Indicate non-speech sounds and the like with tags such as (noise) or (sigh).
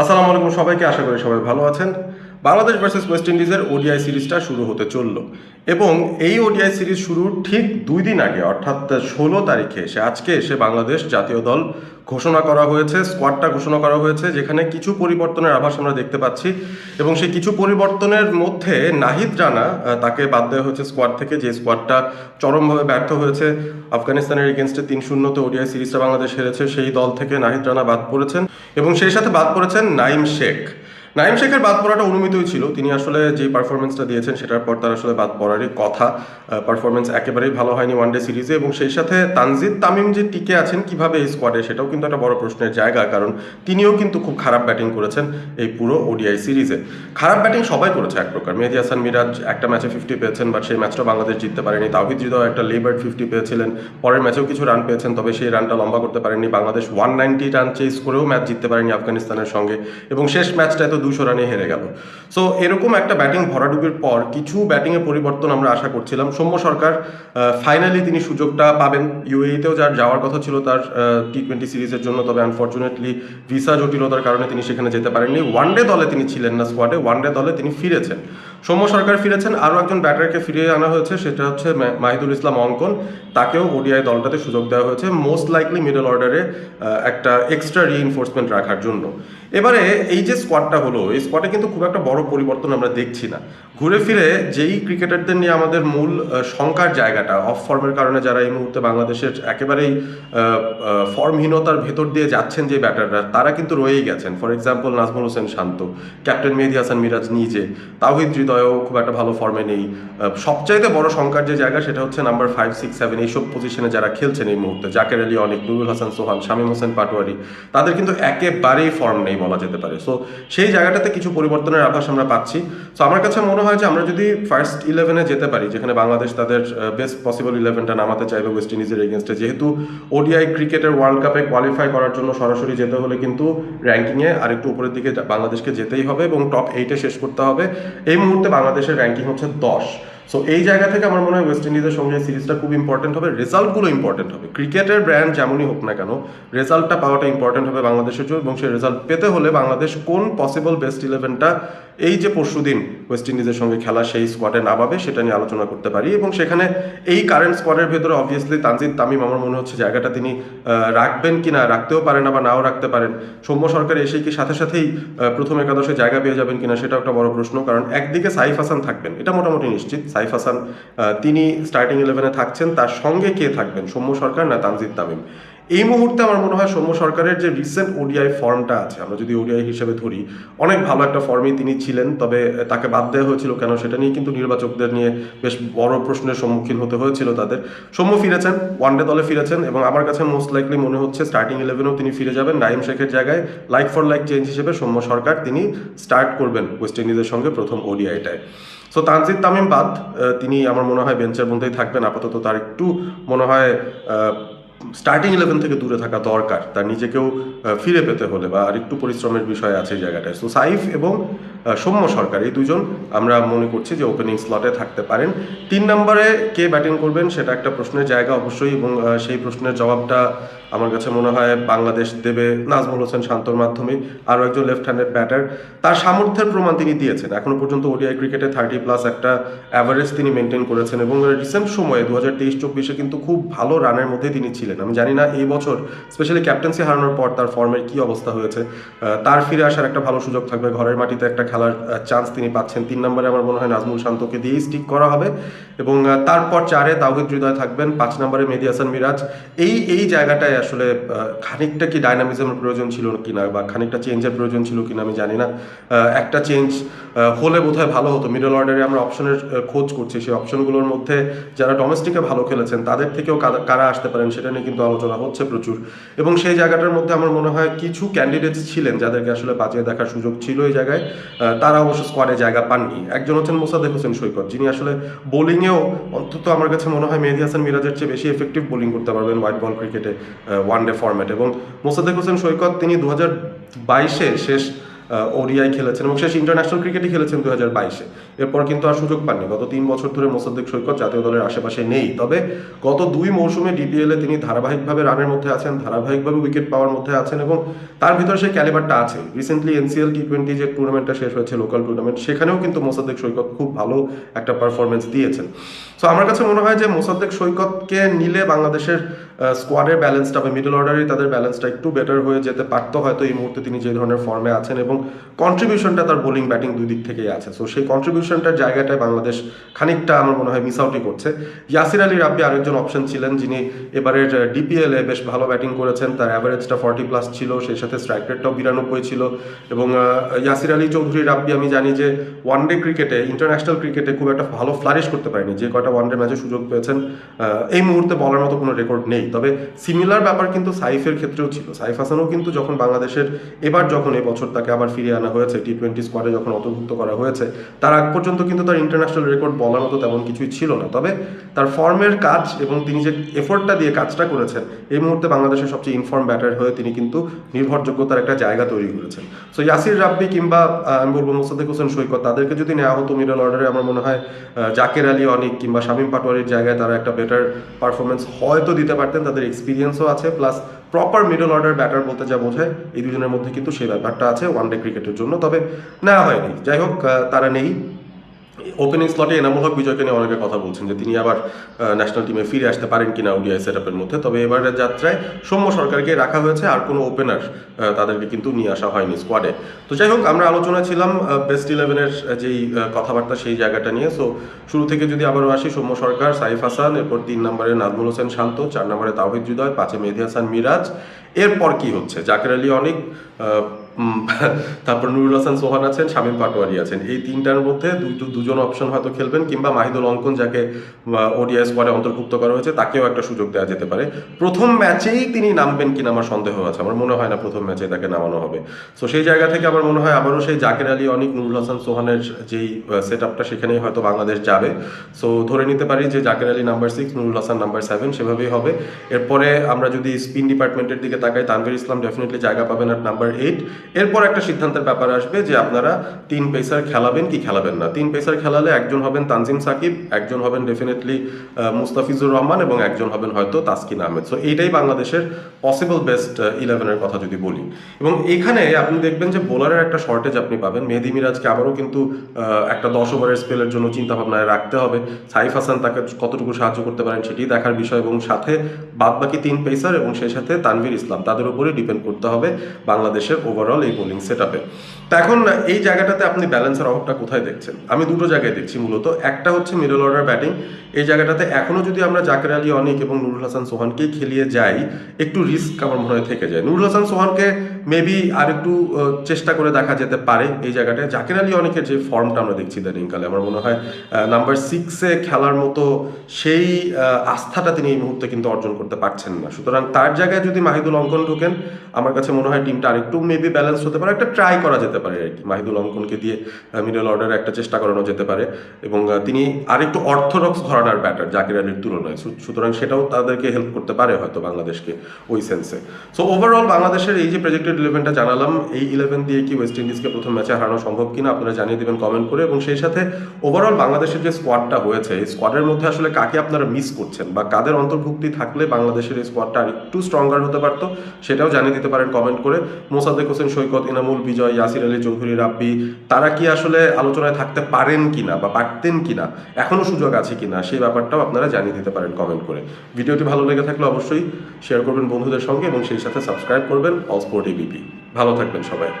আসসালামু আলাইকুম সবাইকে, আশা করি সবাই ভালো আছেন। বাংলাদেশ ভার্সেস ওয়েস্ট ইন্ডিজের ওডিআই সিরিজটা শুরু হতে চলল এবং এই ওডিআই সিরিজ শুরুর ঠিক দুই দিন আগে, অর্থাৎ ষোলো তারিখে এসে আজকে এসে বাংলাদেশ জাতীয় দল ঘোষণা করা হয়েছে স্কোয়াডটা ঘোষণা করা হয়েছে, যেখানে কিছু পরিবর্তনের আভাস আমরা দেখতে পাচ্ছি এবং সেই কিছু পরিবর্তনের মধ্যে নাহিদ রানা তাকে বাদ দেওয়া হয়েছে স্কোয়াড থেকে, যে স্কোয়াডটা চরমভাবে ব্যর্থ হয়েছে। আফগানিস্তানের এগেনস্টে তিন শূন্যতে ওডিআই সিরিজটা বাংলাদেশ হেরেছে, সেই দল থেকে নাহিদ রানা বাদ পড়েছেন এবং সেই সাথে বাদ পড়েছেন নাইম শেখ। নাইম শেখের বাদ পড়াটা অনুমিতই ছিল। তিনি আসলে যে পারফরমেন্সটা দিয়েছেন, সেটার পর তার আসলে বাদ পড়ারই কথা। পারফরমেন্স একেবারেই ভালো হয়নি ওয়ানডে সিরিজে এবং সেই সাথে তানজিদ তামিম যে টিকে আছেন কীভাবে এই স্কোয়াডে সেটাও কিন্তু একটা বড় প্রশ্নের জায়গা, কারণ তিনিও কিন্তু খুব খারাপ ব্যাটিং করেছেন এই পুরো ওডিআই সিরিজে খারাপ ব্যাটিং সবাই করেছে এক প্রকার। মেহেদি হাসান, মিরাজ একটা ম্যাচে ফিফটি পেয়েছেন বাট সেই ম্যাচটা বাংলাদেশ জিততে পারেনি। তাওহিদ হৃদয় একটা লেবার ফিফটি পেয়েছিলেন। পরের ম্যাচেও কিছু রান পেয়েছেন, তবে সেই রানটা লম্বা করতে পারেননি। Bangladesh one ninety run chase করেও ম্যাচ জিততে পারেনি আফগানিস্তানের সঙ্গে। এবং শেষ ম্যাচটায় তো দুশো রানে হেরে গেল। সো এরকম একটা ব্যাটিং ভরাডুবির পর কিছু ব্যাটিংয়ে পরিবর্তন আমরা আশা করছিলাম। সৌম্য সরকার ফাইনালি তিনি সুযোগটা পাবেন। ইউএইতেও যার যাওয়ার কথা ছিল তার টি টোয়েন্টি সিরিজের জন্য, তবে আনফর্চুনেটলি ভিসা জটিলতার কারণে তিনি সেখানে যেতে পারেননি। ওয়ানডে দলে তিনি ছিলেন না স্কোয়াডে ওয়ানডে দলে তিনি ফিরেছেন। সৌম্য সরকার ফিরেছেন। আরও একজন ব্যাটারকে ফিরিয়ে আনা হয়েছে, সেটা হচ্ছে মাহিদুল ইসলাম অঙ্কন। তাকেও ওডিআই দলটাতে সুযোগ দেওয়া হয়েছে। মোস্ট লাইকলি মিডল অর্ডারে একটা এক্সট্রা রিইনফোর্সমেন্ট রাখার জন্য। এবারে এই যে স্কোয়াডটা হলো, এই স্কোয়াডে কিন্তু খুব একটা বড় পরিবর্তন আমরা দেখছি না। ঘুরে ফিরে যেই ক্রিকেটারদের নিয়ে আমাদের মূল শঙ্কার জায়গাটা অফ ফর্মের কারণে যারা এই মুহূর্তে বাংলাদেশের একেবারেই ফর্মহীনতার ভেতর দিয়ে যাচ্ছেন যে ব্যাটাররা, তারা কিন্তু রয়েই গেছেন। For example Najmul Hossain Shanto, captain Mehedi Hasan Miraz নিজে, তাওহিদ হৃদয়ও খুব একটা ভালো ফর্মে নেই। সবচাইতে বড় শঙ্কার যে জায়গা সেটা হচ্ছে নাম্বার ফাইভ সিক্স সেভেন এইসব পজিশনে যারা খেলছেন এই মুহূর্তে, জাকের আলী অনেক, নুরুল হাসান, সোহান, শামীম হোসেন পাটোয়ারি, তাদের কিন্তু একেবারেই ফর্ম নেই বলা যেতে পারে। সো সেই জায়গাটাতে কিছু পরিবর্তনের আভাস আমরা পাচ্ছি। সো আমার কাছে মনে হয় যে আমরা যদি ফার্স্ট ইলেভেনে যেতে পারি, যেখানে বাংলাদেশ তাদের বেস্ট পসিবল ইলেভেনটা নামাতে চাইবে ওয়েস্ট ইন্ডিজের এগেনস্টে যেহেতু ওডিআই ক্রিকেটের ওয়ার্ল্ড কাপে কোয়ালিফাই করার জন্য সরাসরি যেতে হলে কিন্তু র্যাঙ্কিংয়ে আরেকটু উপরের দিকে বাংলাদেশকে যেতেই হবে এবং টপ এইটে শেষ করতে হবে। এই মুহূর্তে বাংলাদেশের র্যাঙ্কিং হচ্ছে দশ। সো এই জায়গা থেকে আমার মনে হয় ওয়েস্ট ইন্ডিজের সঙ্গে সিরিজটা খুব ইম্পর্টেন্ট হবে রেজাল্টগুলো ইম্পর্টেন্ট হবে। ক্রিকেটের ব্র্যান্ড যেমনই হোক না কেন রেজাল্টটা পাওয়াটা ইম্পর্টেন্ট হবে বাংলাদেশের জন্য এবং সেই রেজাল্ট পেতে হলে বাংলাদেশ কোন পসিবল বেস্ট ইলেভেনটা এই যে পরশু দিন ওয়েস্ট ইন্ডিজের সঙ্গে খেলা সেই স্কোয়াডে নামাবে, সেটা নিয়ে আলোচনা করতে পারি। এবং সেখানে এই কারেন্ট স্কোয়াডের ভেতরে অবভিয়াসলি তানজিদ তামিম, আমার মনে হচ্ছে জায়গাটা তিনি রাখবেন কি না, রাখতেও পারেন বা নাও রাখতে পারেন। সৌম্য সরকার এসে কি সাথে সাথেই প্রথম একাদশে জায়গা পেয়ে যাবেন কিনা সেটাও একটা বড় প্রশ্ন, কারণ একদিকে সাইফ হাসান থাকবেন, এটা মোটামুটি নিশ্চিত। সাইফ হাসান তিনি স্টার্টিং ইলেভেনে থাকছেন, তার সঙ্গে কে থাকবেন, সৌম্য সরকার না তানজিদ তামিম? এই মুহূর্তে আমার মনে হয় সৌম্য সরকারের যে রিসেন্ট ওডিআই ফর্মটা আছে, আমরা যদি ওডিআই হিসেবে ধরি, অনেক ভালো একটা ফর্মেই তিনি ছিলেন, তবে তাকে বাদ দেওয়া হয়েছিল কেন সেটা নিয়ে কিন্তু নির্বাচকদের নিয়ে বেশ বড় প্রশ্নের সম্মুখীন হতে হয়েছিল তাদের। সৌম্য ফিরেছেন ওয়ানডে দলে ফিরেছেন, এবং আমার কাছে মোস্ট লাইকলি মনে হচ্ছে স্টার্টিং ইলেভেনেও তিনি ফিরে যাবেন নাইম শেখের জায়গায়। লাইক ফর লাইক চেঞ্জ হিসেবে সৌম্য সরকার তিনি স্টার্ট করবেন ওয়েস্ট ইন্ডিজের সঙ্গে প্রথম ওডিআইটায় সো তানজিদ তামিম বাদ তিনি আমার মনে হয় বেঞ্চের মধ্যেই থাকবেন, আপাতত তার একটু মনে হয় স্টার্টিং ইলেভেন থেকে দূরে থাকা দরকার, তার নিজেকেও ফিরে পেতে হলে বা আর একটু পরিশ্রমের বিষয় আছে জায়গাটায়। সো সাইফ এবং সৌম্য সরকার, এই দুজন আমরা মনে করছি যে ওপেনিং স্লটে থাকতে পারেন। তিন নম্বরে কে ব্যাটিং করবেন সেটা একটা প্রশ্নের জায়গা অবশ্যই এবং সেই প্রশ্নের জবাবটা আমার কাছে মনে হয় বাংলাদেশ দেবে নাজমুল হোসেন শান্তর মাধ্যমে আরও একজন লেফট হ্যান্ডেড ব্যাটার তার সামর্থ্যের প্রমাণ তিনি দিয়েছেন। এখনও পর্যন্ত ওডিআই ক্রিকেটে থার্টি প্লাস একটা অ্যাভারেজ তিনি মেনটেন করেছেন এবং রিসেন্ট সময়ে দু হাজার তেইশ চব্বিশে কিন্তু খুব ভালো রানের মধ্যে তিনি ছিলেন। আমি জানি না এই বছর স্পেশালি ক্যাপ্টেন্সি হারানোর পর তার ফর্মের কি অবস্থা হয়েছে। তার ফিরে আসার একটা ভালো সুযোগ থাকবে। ঘরের মাটিতে একটা খেলার চান্স তিনি পাচ্ছেন। তিন নম্বরে আমার মনে হয় নাজমুল শান্তকে দিয়েই স্টিক করা হবে এবং তারপর চারে তাওহিদ হৃদয় থাকবেন। পাঁচ নম্বরে মেহেদি হাসান মিরাজ। এই এই জায়গাটায় আসলে খানিকটা কি ডাইনামিজমের প্রয়োজন ছিল কিনা বা খানিকটা চেঞ্জের প্রয়োজন ছিল কিনা আমি জানি না। একটা চেঞ্জ হলে বোধহয় ভালো হতো। মিডল অর্ডারে আমরা অপশনের খোঁজ করছি। সেই অপশনগুলোর মধ্যে যারা ডোমেস্টিকে ভালো খেলেছেন, তাদের থেকেও কারা- আসতে পারেন সেটা নিয়ে কিন্তু আলোচনা হচ্ছে প্রচুর। এবং সেই জায়গাটার মধ্যে আমার মনে হয় কিছু ক্যান্ডিডেটস ছিলেন যাদেরকে আসলে বাজিয়ে দেখার সুযোগ ছিল এই জায়গায়। তারা অবশ্য স্কোয়াডে জায়গা পাননি। একজন হচ্ছেন মোসাদেক হোসেন সৈকত, যিনি আসলে বোলিংয়েও অন্তত আমার কাছে মনে হয় মেহেদি হাসান মিরাজের চেয়ে বেশি এফেক্টিভ বোলিং করতে পারবেন হোয়াইট বল ক্রিকেটে ওয়ান ডে ফরম্যাট এবং মোসাদেক হোসেন সৈকত তিনি দু হাজার বাইশে শেষ ওডিআই খেলেছেন এবং শেষ ইন্টারন্যাশনাল ক্রিকেটই খেলেছেন দু হাজার বাইশে। এরপর কিন্তু আর সুযোগ পাননি। গত তিন বছর ধরে মোসাদ্দেক সৈকত জাতীয় দলের আশেপাশে নেই। তবে গত দুই মৌসুমে ডিপিএলে তিনি ধারাবাহিকভাবে রানের মধ্যে আছেন, ধারাবাহিকভাবে উইকেট পাওয়ার মধ্যে আছেন এবং তার ভিতরে সেই ক্যালিবারটা আছে। রিসেন্টলি এনসিএল টি টোয়েন্টি যে টুর্নামেন্টটা শেষ হয়েছে লোকাল টুর্নামেন্ট সেখানেও কিন্তু মোসাদ্দেক সৈকত খুব ভালো একটা পারফরমেন্স দিয়েছেন। সো আমার কাছে মনে হয় যে মোসাদ্দেক সৈকতকে নিলে বাংলাদেশের স্কোয়াডের ব্যালেন্সটা বা মিডল অর্ডারে তাদের ব্যালেন্সটা একটু বেটার হয়ে যেতে পারতো হয়তো এই মুহূর্তে তিনি যে ধরনের ফর্মে আছেন এবং কন্ট্রিবিউশনটা তার বোলিং ব্যাটিং দুই দিক থেকেই আছে। সো সেই কন্ট্রিবিউশনটার জায়গাটায় বাংলাদেশ খানিকটা আমার মনে হয় মিস আউটই করছে। ইয়াসির আলী রাব্বি আরেকজন অপশন ছিলেন যিনি এবারের ডিপিএল বেশ ভালো ব্যাটিং করেছেন। তার অ্যাভারেজটা ফর্টি প্লাস ছিল, সেই সাথে স্ট্রাইক রেটটাও বিরানব্বই ছিল এবং ইয়াসির আলী চৌধুরী রাব্বি আমি জানি যে ওয়ান ডে ক্রিকেটে ইন্টারন্যাশনাল ক্রিকেটে খুব একটা ভালো ফ্লারিশ করতে পারেনি। যে কয়টা ওয়ান ডে ম্যাচে সুযোগ পেয়েছেন এই মুহূর্তে বলার মতো কোনো রেকর্ড নেই। তবে সিমিলার ব্যাপার কিন্তু সাইফের ক্ষেত্রেও ছিল। সাইফ হাসানও কিন্তু যখন বাংলাদেশের এবার যখন বছর তাকে আবার ফিরিয়ে আনা হয়েছে টি টোয়েন্টি স্কোয়াডে যখন অন্তর্ভুক্ত করা হয়েছে, তার আগ পর্যন্ত কিন্তু তার ইন্টারন্যাশনাল রেকর্ড বলার মতো তেমন কিছুই ছিল না। তবে তার ফর্মের কাজ এবং তিনি যে এফোর্টটা দিয়ে কাজটা করেছেন, এই মুহূর্তে বাংলাদেশের সবচেয়ে ইনফর্ম ব্যাটার হয়ে তিনি কিন্তু নির্ভরযোগ্যতার একটা জায়গা তৈরি করেছেন। সো ইয়াসির রাব্বি কিংবা আমি বলব মোসাদ্দেক হোসেন সৈকত, তাদেরকে যদি নেওয়া হতো মিডল অর্ডারে আমার মনে হয় জাকের আলী অনিক কিংবা শামীম পাটোয়ারির জায়গায় তারা একটা বেটার পারফরমেন্স হয়তো দিতে পারতেন, তাদের এক্সপিরিয়েন্সও আছে plus proper middle order batter বলতে যা বোঝায়, এই দুজনের মধ্যে কিন্তু সেই ব্যাপারটা আছে ওয়ান ডে ক্রিকেটের জন্য, তবে নেওয়া হয়নি। যাই হোক তারা নেই। ওপেনিং স্লটে এনামুল হক বিজয়কে নিয়ে অনেকে কথা বলছেন যে তিনি আবার ন্যাশনাল টিমে ফিরে আসতে পারেন কিনা ওডিআই সেট আপের মধ্যে। তবে এবারের যাত্রায় সৌম্য সরকারকে রাখা হয়েছে, আর কোনো ওপেনার তাদেরকে কিন্তু নিয়ে আসা হয়নি স্কোয়াডে তো যাই হোক, আমরা আলোচনা ছিলাম বেস্ট ইলেভেনের যেই কথাবার্তা সেই জায়গাটা নিয়ে। সো শুরু থেকে যদি আবারও আসি, সৌম্য সরকার, সাইফ হাসান, এরপর তিন নম্বরে নাজমুল হোসেন শান্ত, চার নম্বরে তাওহিদ হৃদয় পাঁচে মেহেদি হাসান মিরাজ। এরপর কি হচ্ছে? জাকের আলী অনেক (laughs) তারপর নুরুল হাসান, সোহান আছেন, শামীম পাটোয়ারি আছেন। এই তিনটার মধ্যে দুটো দুজন অপশন হয়তো খেলবেন, কিংবা মাহিদুল অঙ্কন, যাকে ওডিআই স্কোয়াডে অন্তর্ভুক্ত করা হয়েছে, তাকেও একটা সুযোগ দেওয়া যেতে পারে। প্রথম ম্যাচেই তিনি নামবেন কিনা আমার সন্দেহ আছে। আমার মনে হয় না প্রথম ম্যাচে তাকে নামানো হবে। সো সেই জায়গা থেকে আমার মনে হয় আবারও সেই জাকের আলী, অনেক, নুরুল হাসান, সোহানের যেই সেট আপটা সেখানেই হয়তো বাংলাদেশ যাবে। সো ধরে নিতে পারি যে Jaker Ali number six Nurul Hasan number seven সেভাবেই হবে। এরপরে আমরা যদি স্পিন ডিপার্টমেন্টের দিকে তাকাই, তানভীর ইসলাম ডেফিনেটলি জায়গা পাবেন আর নাম্বার এইট এরপর একটা সিদ্ধান্তের ব্যাপার আসবে যে আপনারা তিন পেসার খেলাবেন কি খেলাবেন না। তিন পেসার খেলালে একজন হবেন তানজিম সাকিব, একজন হবেন ডেফিনেটলি মুস্তাফিজুর রহমান এবং একজন হবেন হয়তো তাসকিন আহমেদ। সো এইটাই বাংলাদেশের পসিবল বেস্ট ইলেভেনের কথা যদি বলি। এবং এখানে আপনি দেখবেন যে বোলারের একটা শর্টেজ আপনি পাবেন। মেহেদি মিরাজকে আবারও কিন্তু একটা দশ ওভারের স্পেলের জন্য চিন্তা ভাবনায় রাখতে হবে। সাইফ হাসান তাকে কতটুকু সাহায্য করতে পারেন সেটি দেখার বিষয় এবং সাথে বাদবাকি তিন পেসার এবং সেই সাথে তানভীর ইসলাম, তাদের উপরে ডিপেন্ড করতে হবে বাংলাদেশের ওভারঅল এই বোলিং সেট আপে তা এখন এই জায়গাটাতে আপনি ব্যালেন্সের অভাবটা কোথায় দেখছেন? আমি দুটো জায়গায় দেখছি মূলত। একটা হচ্ছে মিডল অর্ডার ব্যাটিং এই জায়গাটাতে এখনও যদি আমরা জাকের আলী, অনিক এবং নুরুল হাসান সোহানকে খেলিয়ে যাই, একটু রিস্ক আমার মনে হয় থেকে যায়। নুরুল হাসান সোহানকে মেবি আর একটু চেষ্টা করে দেখা যেতে পারে এই জায়গাটায়। জাকের আলী, অনেকের যে ফর্মটা আমরা দেখছি ইদানিংকালে আমার মনে হয় নাম্বার সিক্সে খেলার মতো সেই আস্থাটা তিনি এই মুহূর্তে কিন্তু অর্জন করতে পারছেন না। সুতরাং তার জায়গায় যদি মাহিদুল অঙ্কন ঢোকেন, আমার কাছে মনে হয় টিমটা আরেকটু মেবি ব্যালেন্স হতে পারে, একটা ট্রাই করা যেতে পারে আর কি। মাহিদুল অঙ্কনকে দিয়ে মিডল অর্ডারে একটা চেষ্টা করানো যেতে পারে এবং তিনি আরেকটু অর্থোডক্স ঘরানার ব্যাটার জাকির আলীর তুলনায় সুতরাং সেটাও তাদেরকে হেল্প করতে পারে হয়তো বাংলাদেশকে ওই সেন্সে সো ওভারঅল বাংলাদেশের এই যে প্রজেক্টেড ইলেভেনটা জানালাম, এই ইলেভেন দিয়ে কি ওয়েস্ট ইন্ডিজকে প্রথম ম্যাচে হারানো সম্ভব কিনা আপনারা জানিয়ে দেবেন কমেন্ট করে এবং সেই সাথে ওভারঅল বাংলাদেশের যে স্কোয়াডটা হয়েছে, এই স্কোয়াডের মধ্যে আসলে কাকে আপনারা মিস করছেন বা কাদের অন্তর্ভুক্তি থাকলে বাংলাদেশের এই স্কোয়াডটা আরেকটু স্ট্রঙ্গার হতে পারতো, সেটাও জানিয়ে দিতে পারেন কমেন্ট করে। মোসাদ্দেক হোসেন সৈকত ইনামুল বিজয়, ইয়াসির আলী, চৌধুরী, রাব্বি, তারা কি আসলে আলোচনায় থাকতে পারেন কিনা বা পারতেন কিনা এখনও সুযোগ আছে কিনা, সেই ব্যাপারটাও আপনারা জানিয়ে দিতে পারেন কমেন্ট করে। ভিডিওটি ভালো লেগে থাকলে অবশ্যই শেয়ার করবেন বন্ধুদের সঙ্গে এবং সেই সাথে সাবস্ক্রাইব করবেন অল স্পোর্ট এবিপি ভালো থাকবেন সবাই।